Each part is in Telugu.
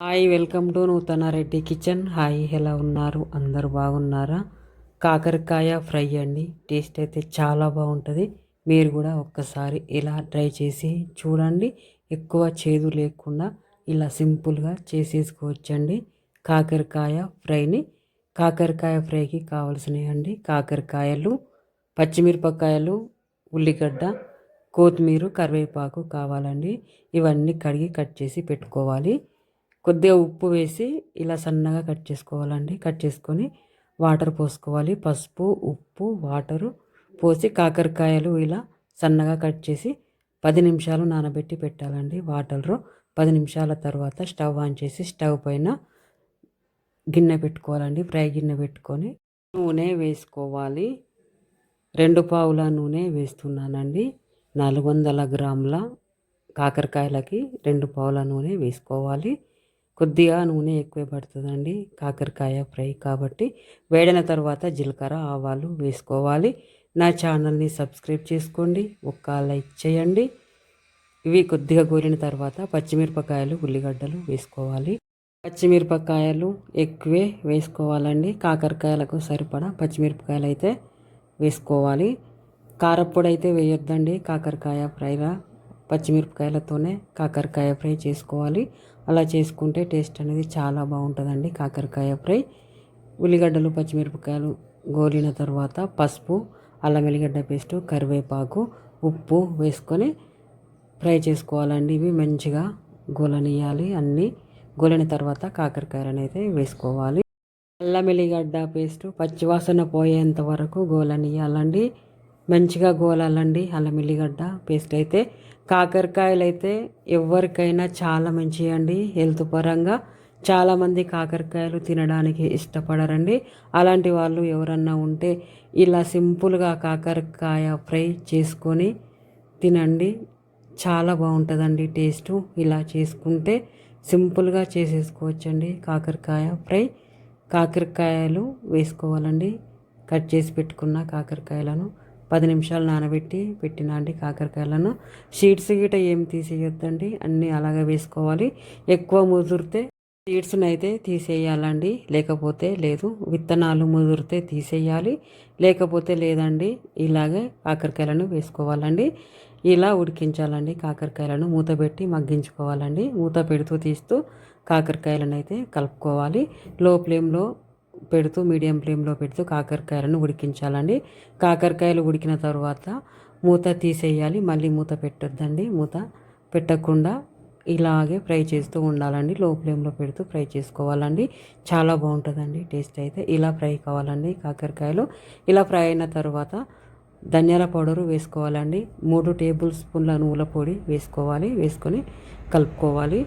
హాయ్ వెల్కమ్ టు నూతన రెడ్డి కిచెన్. హాయ్ ఎలా ఉన్నారు? అందరు బాగున్నారా? కాకరకాయ ఫ్రై అండి. టేస్ట్ అయితే చాలా బాగుంటుంది. మీరు కూడా ఒక్కసారి ఇలా ట్రై చేసి చూడండి. ఎక్కువ చేదు లేకుండా ఇలా సింపుల్గా చేసేసుకోవచ్చండి. కాకరకాయ ఫ్రైని. కాకరకాయ ఫ్రైకి కావాల్సినవి అండి. కాకరకాయలు పచ్చిమిరపకాయలు ఉల్లిగడ్డ కొత్తిమీర కరివేపాకు కావాలండి. ఇవన్నీ కడిగి కట్ చేసి పెట్టుకోవాలి. కొద్దిగా ఉప్పు వేసి ఇలా సన్నగా కట్ చేసుకోవాలండి. కట్ చేసుకొని వాటర్ పోసుకోవాలి. పసుపు ఉప్పు వాటరు పోసి కాకరకాయలు ఇలా సన్నగా కట్ చేసి పది నిమిషాలు నానబెట్టి పెట్టాలండి వాటర్లో. పది నిమిషాల తర్వాత స్టవ్ ఆన్ చేసి స్టవ్ పైన గిన్నె పెట్టుకోవాలండి. ఫ్రై గిన్నె పెట్టుకొని నూనె వేసుకోవాలి. రెండు పావుల నూనె వేస్తున్నానండి. నాలుగు వందల గ్రాముల కాకరకాయలకి రెండు పావుల నూనె వేసుకోవాలి. కొద్దిగా నూనె ఎక్కువ పడుతుందండి. కాకరకాయ ఫ్రై కాబట్టి వేడిన తర్వాత జీలకర్ర ఆవాలు వేసుకోవాలి. నా ఛానల్ని సబ్స్క్రైబ్ చేసుకోండి. ఒక్క లైక్ చేయండి. ఇవి కొద్దిగా గోలిన తర్వాత పచ్చిమిరపకాయలు ఉల్లిగడ్డలు వేసుకోవాలి. పచ్చిమిరపకాయలు ఎక్కువే వేసుకోవాలండి. కాకరకాయలకు సరిపడా పచ్చిమిరపకాయలు అయితే వేసుకోవాలి. కారప్పొడి అయితే వేయొద్దండి. కాకరకాయ ఫ్రైలా పచ్చిమిరపకాయలతోనే కాకరకాయ ఫ్రై చేసుకోవాలి. అలా చేసుకుంటే టేస్ట్ అనేది చాలా బాగుంటుందండి కాకరకాయ ఫ్రై. ఉల్లిగడ్డలు పచ్చిమిరపకాయలు గోలిన తర్వాత పసుపు అల్లం వెల్లిగడ్డ పేస్ట్ కరివేపాకు ఉప్పు వేసుకొని ఫ్రై చేసుకోవాలండి. ఇవి మంచిగా గోలనియాలి అన్నీ. గోలిన తర్వాత కాకరకాయలు అనేది వేసుకోవాలి. అల్లం వెల్లిగడ్డ పేస్ట్ పచ్చివాసన పోయేంత వరకు గోలనియాలండి మంచిగా గోలాలండి అల్లం వెల్లిగడ్డ పేస్ట్ అయితే. కాకరకాయలు అయితే ఎవరికైనా చాలా మంచివి అండి హెల్త్ పరంగా. చాలామంది కాకరకాయలు తినడానికి ఇష్టపడరండి. అలాంటి వాళ్ళు ఎవరన్నా ఉంటే ఇలా సింపుల్గా కాకరకాయ ఫ్రై చేసుకొని తినండి. చాలా బాగుంటుందండి టేస్టు. ఇలా చేసుకుంటే సింపుల్గా చేసేసుకోవచ్చండి కాకరకాయ ఫ్రై. కాకరకాయలు వేసుకోవాలండి కట్ చేసి పెట్టుకున్న కాకరకాయలను. పది నిమిషాలు నానబెట్టి పెట్టిన అండి కాకరకాయలను. సీడ్స్ గిట ఏం తీసేయొద్దండి అన్నీ అలాగే వేసుకోవాలి. ఎక్కువ ముదిరితే సీడ్స్ని అయితే తీసేయాలండి లేకపోతే లేదు. విత్తనాలు ముదిరితే తీసేయాలి లేకపోతే లేదండి ఇలాగే కాకరకాయలను వేసుకోవాలండి. ఇలా ఉడికించాలండి కాకరకాయలను మూత పెట్టి మగ్గించుకోవాలండి. మూత పెడుతూ తీస్తూ కాకరకాయలను అయితే కలుపుకోవాలి. లో ఫ్లేమ్లో పెడుతూ మీడియం ఫ్లేమ్లో పెడుతూ కాకరకాయలను ఉడికించాలండి. కాకరకాయలు ఉడికిన తర్వాత మూత తీసేయాలి. మళ్ళీ మూత పెట్టొద్దండి. మూత పెట్టకుండా ఇలాగే ఫ్రై చేస్తూ ఉండాలండి. లో ఫ్లేమ్లో పెడుతూ ఫ్రై చేసుకోవాలండి. చాలా బాగుంటుందండి. టేస్ట్ అయితే ఇలా ఫ్రై కావాలండి కాకరకాయలు. ఇలా ఫ్రై అయిన తర్వాత ధనియాల పౌడరు వేసుకోవాలండి. మూడు టేబుల్ స్పూన్ల నువ్వుల పొడి వేసుకోవాలి. వేసుకొని కలుపుకోవాలి.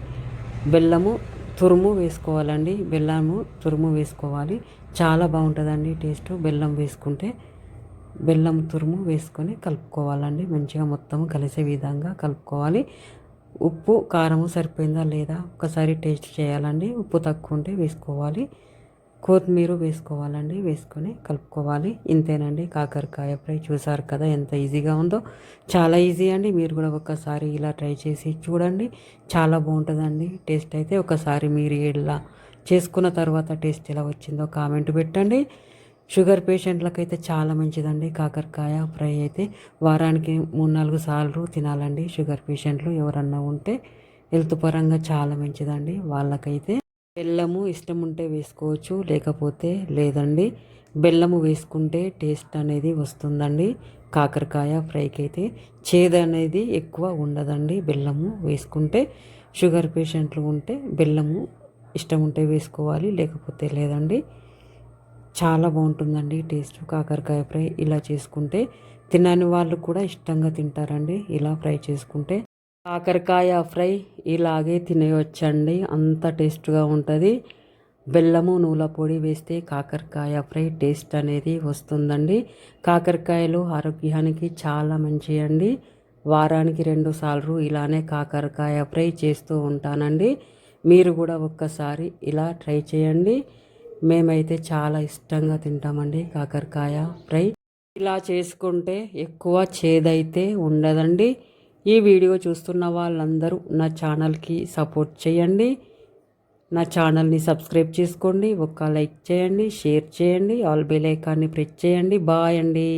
బెల్లము తురుము వేసుకోవాలండి బెల్లము తురుము వేసుకోవాలి. చాలా బాగుంటుందండి టేస్ట్. బెల్లం వేసుకుంటే బెల్లం తురుము వేసుకొని కలుపుకోవాలండి. మంచిగా మొత్తం కలిసే విధంగా కలుపుకోవాలి. ఉప్పు కారము సరిపోయిందా లేదా? ఒకసారి టేస్ట్ చేయాలండి. ఉప్పు తక్కువ ఉంటే వేసుకోవాలి. కొత్తిమీర వేసుకోవాలండి వేసుకొని కలుపుకోవాలి. ఇంతేనండి కాకరకాయ ఫ్రై. చూసారు కదా ఎంత ఈజీగా ఉందో. చాలా ఈజీ అండి. మీరు కూడా ఒకసారి ఇలా ట్రై చేసి చూడండి. చాలా బాగుంటుందండి. టేస్ట్ అయితే ఒకసారి మీరు ఇలా చేసుకున్న తర్వాత టేస్ట్ ఎలా వచ్చిందో కామెంట్ పెట్టండి. షుగర్ పేషెంట్లకైతే చాలా మంచిదండి కాకరకాయ ఫ్రై అయితే. వారానికి మూడు నాలుగు సార్లు తినాలండి షుగర్ పేషెంట్లు ఎవరన్నా ఉంటే. హెల్త్ పరంగా చాలా మంచిదండి. వాళ్ళకైతే బెల్లము ఇష్టం ఉంటే వేసుకోవచ్చు లేకపోతే లేదండి. బెల్లము వేసుకుంటే టేస్ట్ అనేది వస్తుందండి. కాకరకాయ ఫ్రైకి అయితే చేదు అనేది ఎక్కువ ఉండదండి బెల్లము వేసుకుంటే. షుగర్ పేషెంట్లు ఉంటే బెల్లము ఇష్టం ఉంటే వేసుకోవాలి లేకపోతే లేదండి. చాలా బాగుంటుందండి టేస్ట్. కాకరకాయ ఫ్రై ఇలా చేసుకుంటే తినని వాళ్ళు కూడా ఇష్టంగా తింటారండి. ఇలా ఫ్రై చేసుకుంటే కాకరకాయ ఫ్రై ఇలాగే తినేయొచ్చండి. అంత టేస్ట్గా ఉంటుంది. బెల్లము నూల పొడి వేస్తే కాకరకాయ ఫ్రై టేస్ట్ అనేది వస్తుందండి. కాకరకాయలు ఆరోగ్యానికి చాలా మంచి అండి వారానికి రెండు సార్లు ఇలానే కాకరకాయ ఫ్రై చేస్తూ ఉంటానండి. మీరు కూడా ఒక్కసారి ఇలా ట్రై చేయండి. మేమైతే చాలా ఇష్టంగా తింటామండి కాకరకాయ ఫ్రై. ఇలా చేసుకుంటే ఎక్కువ చేదైతే ఉండదండి. ఈ వీడియో చూస్తున్న వాళ్ళందరూ నా ఛానల్కి సపోర్ట్ చేయండి. నా ఛానల్ని సబ్స్క్రైబ్ చేసుకోండి. ఒక లైక్ చేయండి షేర్ చేయండి ఆల్ బెల్ ఐకాన్ని ప్రెస్ చేయండి. బాయ్ అండి.